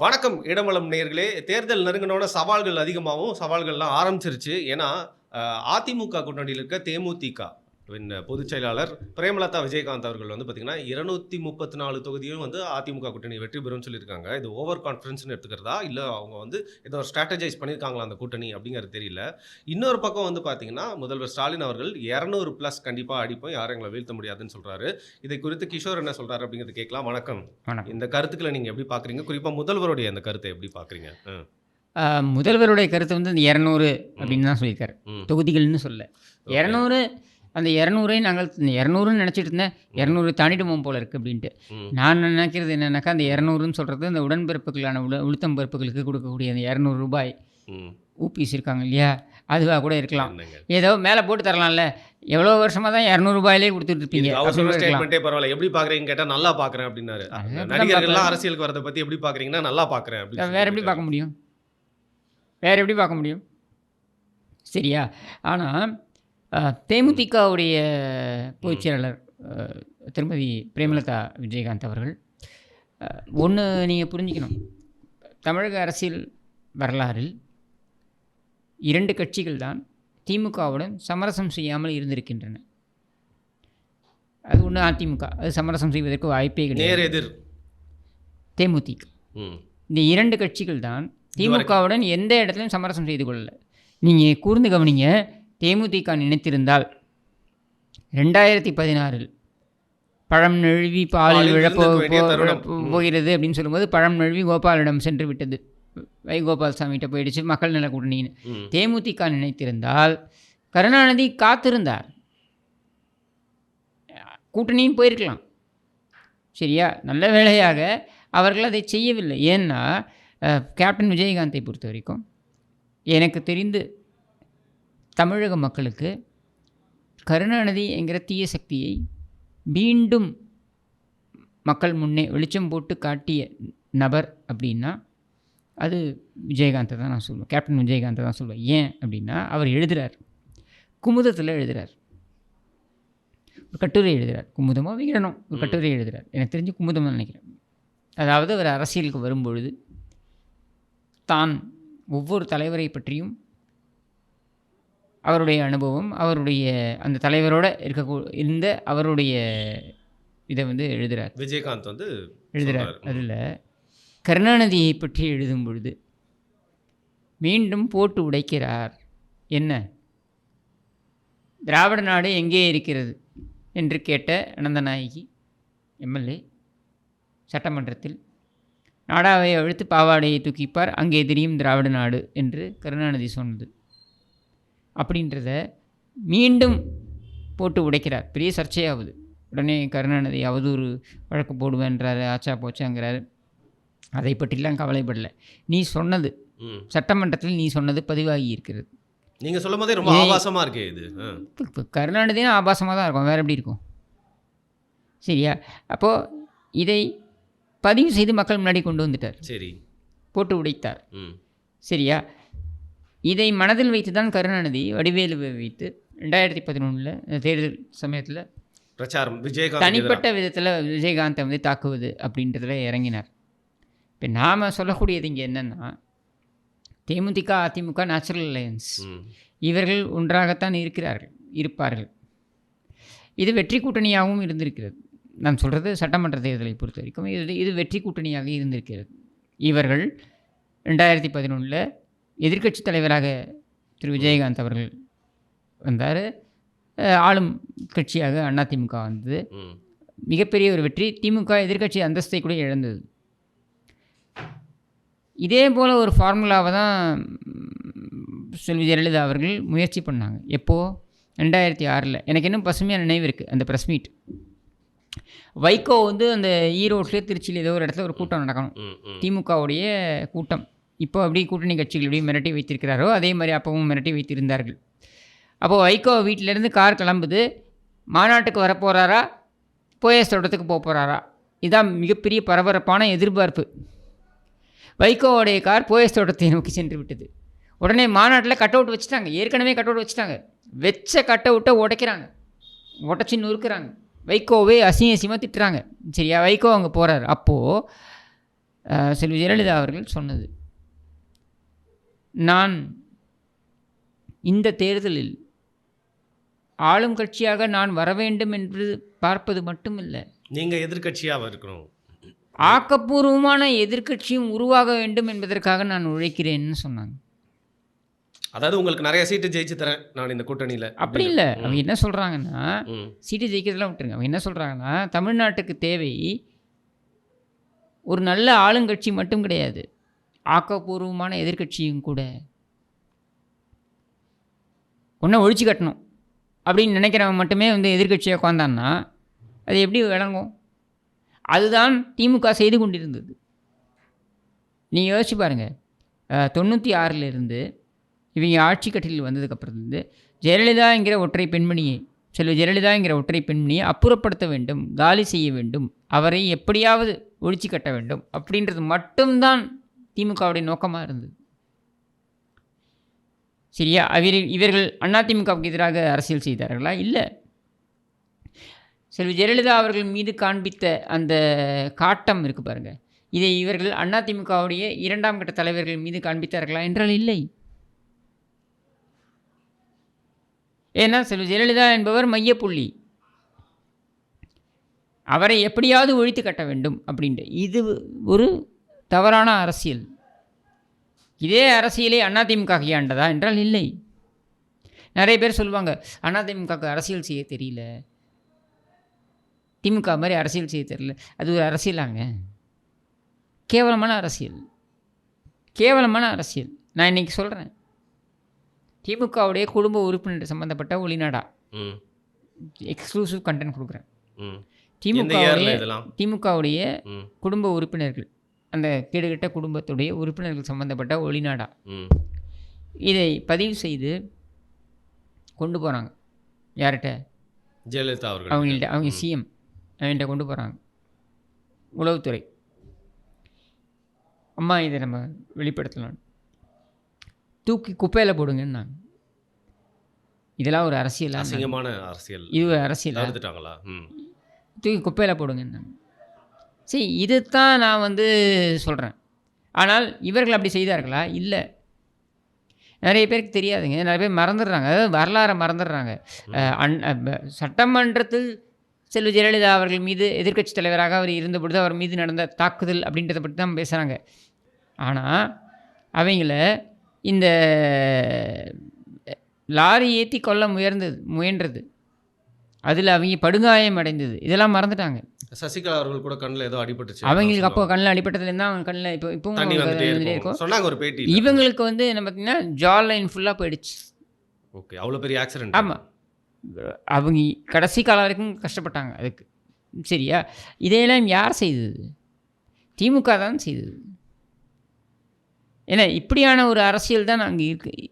வணக்கம் இடமலம் நேர்களே தேர்தல் நெருங்கினோட சவால்கள் அதிகமாகவும் சவால்கள்லாம் ஆரம்பிச்சிருச்சு. ஏன்னா அதிமுக கூட்டணியில் இருக்க தேமுதிக பொதுச் செயலாளர் பிரேமலதா விஜயகாந்த் அவர்கள் வந்து பார்த்தீங்கன்னா இருநூத்தி முப்பத்தி நாலு தொகுதியும் வந்து அதிமுக கூட்டணி வெற்றி பெறும்னு சொல்லியிருக்காங்க. இது ஓவர் கான்ஃபிடன்ஸ்னு எடுத்துக்கிறதா? இல்லை அவங்க வந்து ஏதோ ஒரு ஸ்ட்ராட்டஜைஸ் பண்ணியிருக்காங்களா அந்த கூட்டணி அப்படிங்கிறது தெரியல. இன்னொரு பக்கம் வந்து பார்த்தீங்கன்னா முதல்வர் ஸ்டாலின் அவர்கள் இரநூறு ப்ளஸ் கண்டிப்பாக அடிப்போம் யாரும் எங்களை வீழ்த்த முடியாதுன்னு சொல்கிறாரு இதை குறித்து கிஷோர் என்ன சொல்கிறாரு அப்படிங்கிறது கேட்கலாம். வணக்கம். இந்த கருத்துக்களை நீங்கள் எப்படி பார்க்குறீங்க குறிப்பாக முதல்வருடைய அந்த கருத்தை எப்படி பார்க்குறீங்க முதல்வருடைய கருத்து வந்து இந்த இரநூறு அப்படின்னு தான் சொல்லியிருக்காரு. தொகுதிகள்னு சொல்ல. இரநூறு அந்த இரநூறை நாங்கள் இரநூறுன்னு நினச்சிட்டு இருந்தேன். இரநூறு தாண்டிடுவோம் போல இருக்குது அப்படின்ட்டு. நான் நினைக்கிறது என்னன்னாக்கா அந்த இரநூறுன்னு சொல்கிறது அந்த உடன்பிறப்புகளான உட உளுத்தம் பருப்புகளுக்கு கொடுக்கக்கூடிய அந்த இரநூறு ரூபாய். ஊபிஸ் இருக்காங்க இல்லையா? அதுவாக கூட இருக்கலாம்? ஏதோ மேலே போட்டு தரலாம்ல. எவ்வளோ வருஷமாக தான் இரநூறுபாயிலே கொடுத்துட்டு இருப்பீங்க. ஸ்டேட்மெண்ட்டே பரவாயில்ல. எப்படி பார்க்குறீங்க கேட்டால் நல்லா பார்க்குறேன் அப்படின்னாரு. நடிகர்கள்லாம். அரசியலுக்கு வரதை பற்றி எப்படி பார்க்குறீங்கன்னா நல்லா பார்க்குறேன் அப்படின்னு வேறு எப்படி பார்க்க முடியும்? வேறு எப்படி பார்க்க முடியும்? சரியா? ஆனால் தேமுதிகவுடைய பொதுச் செயலாளர் அஹ், திருமதி பிரேமலதா விஜயகாந்த் அவர்கள் ஒன்று நீங்கள் புரிஞ்சுக்கணும். தமிழக அரசியல் வரலாறில் இரண்டு கட்சிகள் தான் திமுகவுடன் சமரசம் செய்யாமல் இருந்திருக்கின்றன. அது ஒன்று அதிமுக அது சமரசம் செய்வதற்கு வாய்ப்பே கிடையாது. எதிர். தேமுதிக. இந்த இரண்டு கட்சிகள் தான் திமுகவுடன் எந்த இடத்துலையும் சமரசம் செய்து கொள்ளல. நீங்கள் கூர்ந்து கவனிங்க தேமுதிக நினைத்திருந்தால் ரெண்டாயிரத்தி பதினாறில் பழம் நழுவி பாலில் விழப்போ போகிறது அப்படின்னு சொல்லும்போது பழம் நழுவி கோபாலிடம் சென்று விட்டது. வைகோபால் சாமிகிட்ட போயிடுச்சு மக்கள் நல கூட்டணின்னு. தேமுதிக நினைத்திருந்தால் கருணாநிதி காத்திருந்தார். கூட்டணியும் போயிருக்கலாம். சரியா? நல்ல வேளையாக அவர்கள் அதை செய்யவில்லை. ஏன்னா கேப்டன் விஜயகாந்தை பொறுத்த வரைக்கும் எனக்கு தெரிந்து தமிழக மக்களுக்கு கருணாநிதி என்கிற தீய சக்தியை மீண்டும் மக்கள் முன்னே வெளிச்சம் போட்டு காட்டிய நபர் அப்படின்னா அது விஜயகாந்தை தான் நான் சொல்லுவேன். கேப்டன் விஜயகாந்தை தான் சொல்லுவேன். ஏன் அப்படின்னா அவர் எழுதுகிறார் குமுதத்தில் எழுதுகிறார் ஒரு கட்டுரை எழுதுகிறார் குமுதமோ விகடனம் ஒரு. கட்டுரை எழுதுகிறார் எனக்கு தெரிஞ்சு குமுதம் நினைக்கிறேன். அதாவது அவர் அரசியலுக்கு வரும்பொழுது தான் ஒவ்வொரு தலைவரை பற்றியும் அவருடைய அனுபவம் அவருடைய அந்த தலைவரோட இருக்க இருந்த அவருடைய இதை வந்து எழுதுகிறார் விஜயகாந்த் வந்து எழுதுகிறார். அதில் கருணாநிதியை பற்றி எழுதும் பொழுது மீண்டும் போட்டு உடைக்கிறார். என்ன? திராவிட நாடு எங்கே இருக்கிறது? என்று கேட்ட அனந்தநாயகி எம்எல்ஏ சட்டமன்றத்தில் நாடாவை அழுத்து பாவாடையை தூக்கிப்பார் அங்கே தெரியும் திராவிட நாடு என்று கருணாநிதி சொன்னது. அப்படின்றத மீண்டும் போட்டு உடைக்கிறார். பெரிய சர்ச்சையாகுது உடனே கருணாநிதி அவதூறு வழக்கு போடுவேன்றாரு ஆச்சா போச்சாங்கிறாரு. அதை பற்றிலாம் கவலைப்படல. நீ சொன்னது சட்டமன்றத்தில் நீ சொன்னது பதிவாகி இருக்கிறது. நீங்க சொல்லும் போதே ரொம்ப இதை- ஆபாசமா இருக்கே இது. இப்போ கருணாநிதினா ஆபாசமாக தான் இருக்கும். வேறு எப்படி இருக்கும்? சரியா? அப்போது இதை பதிவு செய்து மக்கள் முன்னாடி கொண்டு வந்துட்டார். சரி. போட்டு உடைத்தார். ம். சரியா? இதை மனதில் வைத்து தான் கருணாநிதி வடிவேலுவை வைத்து ரெண்டாயிரத்தி பதினொன்றில் தேர்தல் சமயத்தில் பிரச்சாரம் விஜயகாந்த் தனிப்பட்ட விதத்தில் விஜயகாந்தை வந்து தாக்குவது அப்படின்றதுல இறங்கினார். இப்போ நாம் சொல்லக்கூடியது இங்கே என்னென்னா தேமுதிக அதிமுக நேச்சுரல் அலையன்ஸ் இவர்கள் ஒன்றாகத்தான் இருக்கிறார்கள் இருப்பார்கள். இது வெற்றி கூட்டணியாகவும் இருந்திருக்கிறது. நான் சொல்கிறது சட்டமன்ற தேர்தலை பொறுத்த வரைக்கும் இது இது வெற்றி கூட்டணியாக இருந்திருக்கிறது. இவர்கள் ரெண்டாயிரத்தி பதினொன்றில் எதிர்க்கட்சி தலைவராக திரு விஜயகாந்த் அவர்கள் வந்தார். ஆளும் கட்சியாக அதிமுக வந்தது. மிகப்பெரிய ஒரு வெற்றி. திமுக எதிர்க்கட்சி அந்தஸ்தை கூட இழந்தது. இதே போல் ஒரு ஃபார்முலாவை தான் செல்வி ஜெயலலிதா அவர்கள் முயற்சி பண்ணாங்க. எப்போது ரெண்டாயிரத்தி ஆறில். எனக்கு இன்னும் பசுமையாக நினைவு இருக்குது அந்த ப்ரெஸ் மீட் வைகோ வந்து அந்த ஈரோட்டில் திருச்சியில் ஏதோ ஒரு இடத்துல ஒரு கூட்டம் நடக்கணும். திமுகவுடைய கூட்டம். இப்போ அப்படி கூட்டணி கட்சிகள் எப்படி மிரட்டி வைத்திருக்கிறாரோ அதே மாதிரி அப்பவும் மிரட்டி வைத்திருந்தார்கள். அப்போது வைகோ வீட்டிலேருந்து கார் கிளம்புது. மாநாட்டுக்கு வரப்போகிறாரா போயஸ் தோட்டத்துக்கு போக போகிறாரா இதுதான் மிகப்பெரிய பரபரப்பான எதிர்பார்ப்பு. வைகோவுடைய கார் போயஸ் தோட்டத்தை நோக்கி சென்று விட்டது. உடனே மாநாட்டில் கட் அவுட் வச்சுட்டாங்க. ஏற்கனவே கட் அவுட் வச்சுட்டாங்க. வச்ச கட் அவுட்டை உடைக்கிறாங்க. உடச்சி நொறுக்கிறாங்க. வைகோவே அசிங்க அசிங்கமாக திட்டுறாங்க. சரியா வைகோ அங்கே போகிறாரு அப்போது செல்வி ஜெயலலிதா அவர்கள் சொன்னது நான் இந்த தேர்தலில் ஆளும் கட்சியாக நான் வர வேண்டும் என்று பார்ப்பது மட்டுமில்லை. நீங்க எதிர்க்கட்சியாக இருக்கணும். ஆக்கப்பூர்வமான எதிர்க்கட்சியும் உருவாக வேண்டும் என்பதற்காக நான் உழைக்கிறேன்னு சொன்னாங்க. அதாவது உங்களுக்கு நிறைய சீட்டு ஜெயிச்சு தரேன் நான் இந்த கூட்டணியில. அப்படி இல்லை. அவங்க என்ன சொல்கிறாங்கன்னா. சீட்டு ஜெயிக்கிறதெல்லாம் விட்டுருங்க. அவங்க என்ன சொல்கிறாங்கன்னா தமிழ்நாட்டுக்கு தேவை ஒரு நல்ல ஆளுங்கட்சி மட்டும் கிடையாது. ஆக்கப்பூர்வமான எதிர்க்கட்சியும் கூட ஒன்றை ஒழிச்சு கட்டணும் அப்படின்னு நினைக்கிறவன் மட்டுமே வந்து எதிர்க்கட்சியாக உட்காந்தான்னா அது எப்படி விளங்கும்? அதுதான் திமுக செய்து கொண்டிருந்தது. நீங்கள் யோசிச்சு பாருங்கள் தொண்ணூற்றி ஆறிலிருந்து இவங்க ஆட்சி கட்டில் வந்ததுக்கப்புறத்துலேருந்து ஜெயலலிதாங்கிற ஒற்றை பெண்மணியை செல்வ ஜெயலலிதாங்கிற ஒற்றை பெண்மணியை அப்புறப்படுத்த வேண்டும் காலி செய்ய வேண்டும் அவரை எப்படியாவது ஒழிச்சு கட்ட வேண்டும் அப்படின்றது மட்டும்தான் திமுகவுடைய நோக்கமாக இருந்தது. சரியா? அவர் இவர்கள் அதிமுகவுக்கு எதிராக அரசியல் செய்தார்களா? இல்லை. செல்வி ஜெயலலிதா அவர்கள் மீது காண்பித்த அந்த காட்டம் இருக்கு பாருங்க. இதை இவர்கள் அதிமுகவுடைய இரண்டாம் கட்ட தலைவர்கள் மீது காண்பித்தார்களா என்றால் இல்லை. ஏன்னா செல்வி ஜெயலலிதா என்பவர் மையப்புள்ளி. அவரை எப்படியாவது ஒழித்து கட்ட வேண்டும் அப்படின்ட்டு. இது ஒரு தவறான அரசியல். இதே அரசியலை அதிமுக கையாண்டதா என்றால் இல்லை. நிறைய பேர் சொல்லுவாங்க அதிமுகவுக்கு அரசியல் செய்ய தெரியல. திமுக மாதிரி அரசியல் செய்ய தெரியல. அது ஒரு அரசியலாங்க. கேவலமான அரசியல். கேவலமான அரசியல். நான் இன்னைக்கு சொல்கிறேன் திமுகவுடைய குடும்ப உறுப்பினர் சம்மந்தப்பட்ட ஒளிநாடா ம். எக்ஸ்க்ளூசிவ் கண்டென்ட் கொடுக்குறேன். திமுகவுடைய திமுகவுடைய. குடும்ப உறுப்பினர்கள். அந்த கேடுகட்ட குடும்பத்துடைய உறுப்பினர்கள் சம்மந்தப்பட்ட ஒளிநாடா. இதை பதிவு செய்து கொண்டு போகிறாங்க யார்கிட்ட? ஜெயலலிதா அவர்கள். அவங்கள்ட்ட அவங்க சிஎம் அவங்கள்ட்ட கொண்டு போகிறாங்க உளவுத்துறை. அம்மா இதை நம்ம வெளிப்படுத்தலாம். தூக்கி குப்பையில் போடுங்கன்னாங்க. இதெல்லாம் ஒரு அரசியலா அசிங்கமான அரசியல். இது ஒரு அரசியலா? தூக்கி குப்பையில் போடுங்கன்னாங்க. சரி இதுதான் நான் வந்து சொல்கிறேன் ஆனால் இவர்கள் அப்படி செய்தார்களா? இல்லை. நிறைய பேருக்கு தெரியாதுங்க. நிறைய பேர் மறந்துடுறாங்க. அதாவது வரலாறை மறந்துடுறாங்க. அன் சட்டமன்றத்தில் செல்வி ஜெயலலிதா அவர்கள் மீது எதிர்க்கட்சி தலைவராக அவர் இருந்தபொழுது அவர் மீது நடந்த தாக்குதல் அப்படின்றத பற்றி தான் பேசுகிறாங்க ஆனால் அவங்கள இந்த லாரி ஏற்றி கொல்ல முயர்ந்தது முயன்றது. அதில் அவங்க படுகாயம் அடைந்தது. இதெல்லாம் மறந்துட்டாங்க. சசிகலா அவர்கள் கூட கண்ணில் ஏதோ அடிபட்டுச்சு. அவங்களுக்கு அப்போ கண்ணில் அடிப்பட்டதுலேருந்து அவங்க கண்ணில் இப்போ இருக்கும். இருக்கும். சொன்னாங்க ஒரு பேட்டி இவங்களுக்கு வந்து என்ன பார்த்தீங்கன்னா ஜா லைன் ஃபுல்லாக போயிடுச்சு. ஓகே அவ்வளோ பெரிய ஆக்சிடென்ட் ஆமாம் அவங்க கடைசி காலம் வரைக்கும் கஷ்டப்பட்டாங்க அதுக்கு. சரியா? இதையெல்லாம் யார் செய்தது? திமுக தான் செய்தது. ஏன்னா இப்படியான ஒரு அரசியல் தான் அங்கே இருக்கு. இ-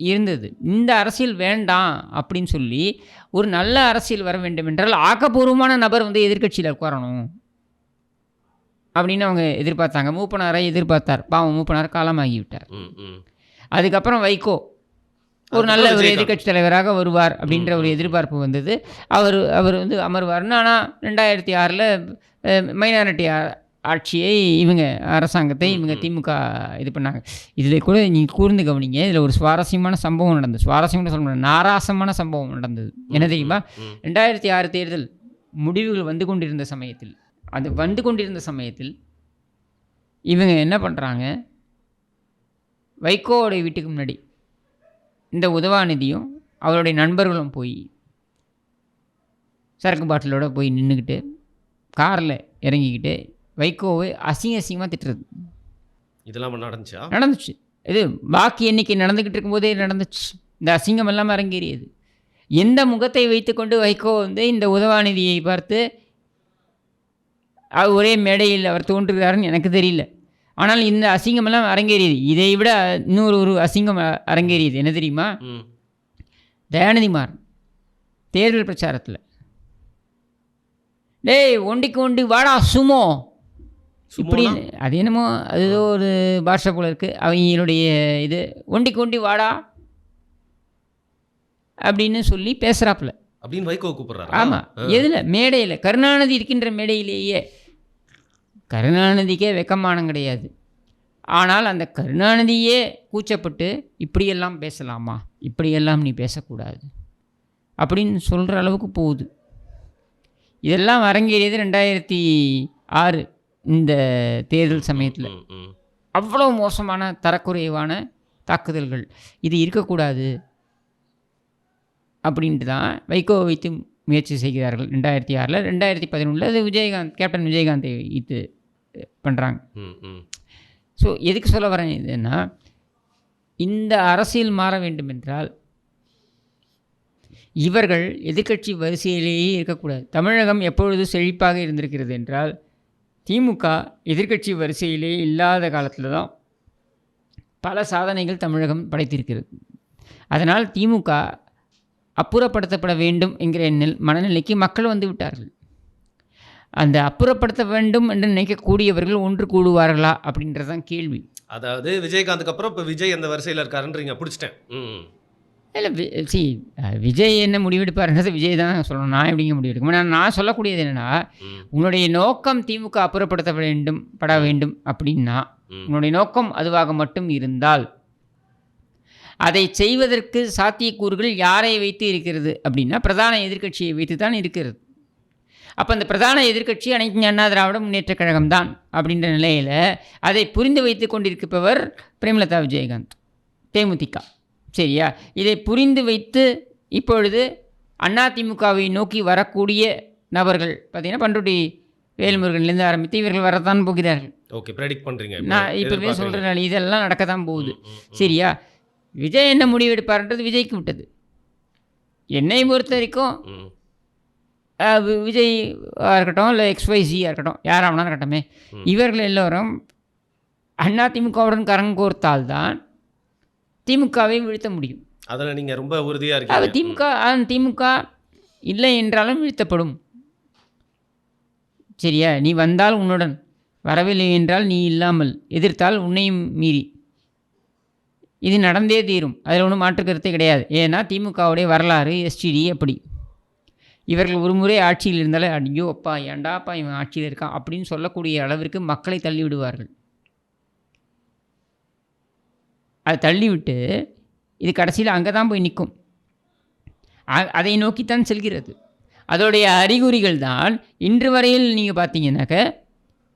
இருந்தது. இந்த அரசியல் வேண்டாம் அப்படின்னு சொல்லி ஒரு நல்ல அரசியல் வர வேண்டும் என்றால் ஆக்கப்பூர்வமான நபர் வந்து எதிர்க்கட்சியில் உட்காரணும். அப்படின்னு அவங்க எதிர்பார்த்தாங்க. மூப்பனாரை எதிர்பார்த்தார். பாவம் மூப்பனார் காலமாகி விட்டார் ம் ம். அதுக்கப்புறம் வைகோ ஒரு நல்ல ஒரு. எதிர்க்கட்சி தலைவராக வருவார் அப்படின்ற ஒரு எதிர்பார்ப்பு வந்தது. அவர் அவர் வந்து அமர்வார்னு. ஆனால் ரெண்டாயிரத்தி ஆறில் மைனாரிட்டி ஆட்சியை இவங்க அரசாங்கத்தை இவங்க திமுக இது பண்ணாங்க. இதில் கூட நீங்கள் கூர்ந்து கவனிங்க. இதில் ஒரு சுவாரஸ்யமான சம்பவம் நடந்தது. சுவாரஸ்யமான சொல்ல முடியாது, நாராசமான சம்பவம் நடந்தது. என்ன தெரியுமா. ரெண்டாயிரத்தி ஆறு தேர்தல் முடிவுகள் வந்து கொண்டிருந்த சமயத்தில் அது வந்து கொண்டிருந்த சமயத்தில் இவங்க என்ன பண்ணுறாங்க வைகோவோடைய வீட்டுக்கு முன்னாடி இந்த உதவாநிதியும் அவருடைய நண்பர்களும் போய் சரக்கு பாட்டிலோட போய் நின்றுக்கிட்டு காரில் இறங்கிக்கிட்டு வைகோவை அசிங்க அசிங்கமாக திட்டுறது. இதெல்லாம் நடந்துச்சா? நடந்துச்சு. இது பாக்கி எண்ணிக்கை நடந்துக்கிட்டு இருக்கும்போதே நடந்துச்சு. இந்த அசிங்கம் எல்லாம் அரங்கேறியது. எந்த முகத்தை வைத்துக்கொண்டு வைகோ வந்து இந்த உதவாநிதியை பார்த்து ஒரே மேடையில் அவர் தோன்றுகிறாருன்னு எனக்கு தெரியல. ஆனால் இந்த அசிங்கமெல்லாம் அரங்கேறியது. இதை விட இன்னொரு ஒரு அசிங்கம் அரங்கேறியது. என்ன தெரியுமா? ம். தயாநிதி மாறன். தேர்தல் பிரச்சாரத்தில். டேய் ஒண்டிக்கு ஒண்டி வாடா சுமோ. இப்படி அது என்னமோ அது ஏதோ ஒரு பாஷை போல இருக்குது அவங்களுடைய இது ஒண்டிக்கு ஒண்டி வாடா அப்படின்னு சொல்லி பேசுகிறாப்புல அப்படின்னு வைகோ கூப்பிடுறாரா? ஆமாம் எதில்? மேடையில். கருணாநிதி இருக்கின்ற மேடையிலேயே. கருணாநிதிக்கே வெக்கமானம் கிடையாது. ஆனால் அந்த கருணாநிதியே கூச்சப்பட்டு இப்படியெல்லாம் பேசலாமா? இப்படியெல்லாம் நீ பேசக்கூடாது. அப்படின்னு சொல்கிற அளவுக்கு போகுது. இதெல்லாம் அரங்கேறியது ரெண்டாயிரத்தி ஆறு. இந்த தேர்தல் சமயத்தில். அவ்வளோ மோசமான தரக்குறைவான தாக்குதல்கள். இது இருக்கக்கூடாது. அப்படின்ட்டு தான் வைகோ வைத்து முயற்சி செய்கிறார்கள். ரெண்டாயிரத்தி ஆறில். ரெண்டாயிரத்தி பதினொன்றில் அது விஜயகாந்த் கேப்டன் விஜயகாந்தை வைத்து பண்ணுறாங்க ம், ம். ஸோ எதுக்கு சொல்ல வரேன் இதுன்னா இந்த அரசியல் மாற வேண்டும் என்றால் இவர்கள் எதிர்க்கட்சி வரிசையிலேயே இருக்கக்கூடாது. தமிழகம் எப்பொழுது செழிப்பாக இருந்திருக்கிறது என்றால் திமுக எதிர்க்கட்சி வரிசையிலே இல்லாத காலத்தில் தான் பல சாதனைகள் தமிழகம் படைத்திருக்கிறது. அதனால் திமுக அப்புறப்படுத்தப்பட வேண்டும் என்கிற நில் மனநிலைக்கு மக்கள் வந்து விட்டார்கள். அந்த அப்புறப்படுத்த வேண்டும் என்று நினைக்கக்கூடியவர்கள் ஒன்று கூடுவார்களா அப்படின்றதான் கேள்வி. அதாவது விஜயகாந்துக்கு அப்புறம் இப்போ விஜய் அந்த வரிசையில் இருக்காருன்றீங்க பிடிச்சிட்டேன். இல்லை சி விஜய் என்ன முடிவெடுப்பாருன்றது விஜய் தான் சொல்லணும். நான் எப்படிங்க முடிவெடுக்கும் நான் நான் சொல்லக்கூடியது என்னென்னா உன்னுடைய நோக்கம் திமுக அப்புறப்படுத்த வேண்டும் பட வேண்டும் அப்படின்னா. உன்னுடைய நோக்கம் அதுவாக மட்டும் இருந்தால் அதை செய்வதற்கு சாத்தியக்கூறுகள் யாரை வைத்து இருக்கிறது அப்படின்னா பிரதான எதிர்க்கட்சியை வைத்து தான் இருக்கிறது. அப்போ அந்த பிரதான எதிர்க்கட்சி அனைத்து அண்ணா திராவிட முன்னேற்றக் கழகம் தான் அப்படின்ற நிலையில் அதை புரிந்து வைத்து கொண்டிருப்பவர் பிரேமலதா விஜயகாந்த் தேமுதிக. சரியா? இதை புரிந்து வைத்து இப்பொழுது அதிமுகவை நோக்கி வரக்கூடிய நபர்கள் பார்த்தீங்கன்னா பண்ருட்டி வேல்முருகன்லேருந்து ஆரம்பித்து இவர்கள் வரத்தான் போகிறார்கள். ஓகே ப்ரெடிக்ட் பண்ணுறீங்க நான் இப்போவே சொல்கிறேன் இதெல்லாம் நடக்க தான் போகுது சரியா? விஜய் என்ன முடிவு எடுப்பார்ன்றது விஜய்க்கு விட்டது. என்னை பொறுத்த வரைக்கும் விஜய் இருக்கட்டும் இல்லை எக்ஸ்ஒய்சியாக இருக்கட்டும் யார் ஆகணும் இருக்கட்டுமே. இவர்கள் எல்லோரும் அண்ணா திமுகவுடன் கரம் கோர்த்தால் தான் திமுகவை வீழ்த்த முடியும். அதில் நீங்கள் ரொம்ப உறுதியாக இருக்கீங்க. திமுக திமுக இல்லை என்றாலும் வீழ்த்தப்படும். சரியா? நீ வந்தால் உன்னுடன். வரவில்லை என்றால் நீ இல்லாமல். எதிர்த்தால் உன்னையும் மீறி. இது நடந்தே தீரும். அதில் ஒன்றும் மாற்று கருத்தே கிடையாது. ஏன்னா திமுகவுடைய வரலாறு எஸ்டிடி அப்படி. இவர்கள் ஒரு முறை ஆட்சியில் இருந்தாலே ஐயோ அப்பா ஏண்டாப்பா இவன் ஆட்சியில் இருக்கான்? அப்படின்னு சொல்லக்கூடிய அளவிற்கு மக்களை தள்ளி அதை தள்ளிவிட்டு இது கடைசியில் அங்கே தான் போய் நிற்கும். அதை நோக்கித்தான் செல்கிறது. அதோடைய அறிகுறிகள் தான் இன்று வரையில் நீங்கள் பார்த்தீங்கன்னாக்க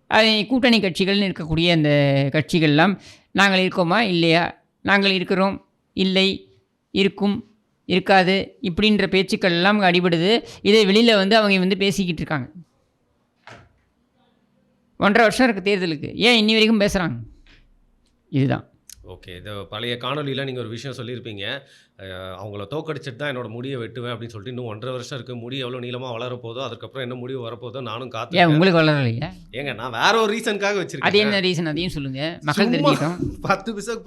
அதை கூட்டணி கட்சிகள்னு இருக்கக்கூடிய அந்த கட்சிகள்லாம் நாங்கள் இருக்கோமா? இல்லையா? நாங்கள் இருக்கிறோம். இல்லை. இருக்கும். இருக்காது. இப்படின்ற பேச்சுக்கள் எல்லாம் அடிபடுது. இதை வெளியில் வந்து அவங்க வந்து பேசிக்கிட்டு இருக்காங்க. ஒன்றரை வருஷம் இருக்குது தேர்தலுக்கு. ஏன் இன்னி வரைக்கும் பேசுகிறாங்க இதுதான். ஓகே. இது பழைய காணொலியில் நீங்கள் ஒரு விஷயம் சொல்லியிருப்பீங்க. அவங்கள தோக்கடிச்சிட்டு தான் என்னோட முடியை வெட்டுவேன் அப்படின்னு சொல்லிட்டு இன்னும் ஒன்றரை வருஷம் இருக்குது முடி எவ்வளோ நீளமாக வளர போதோ அதுக்கப்புறம் என்ன முடிவு வரப்போதோ நானும் காத்து உங்களுக்கு வளரலையா ஏங்க நான் வேற ஒரு ரீசனுக்காக அது வச்சிருக்கேன் என்ன ரீசன் அதையும் சொல்லுங்கள் மக்கள் தெரிஞ்சுக்கிட்டோம். பத்து பிசக்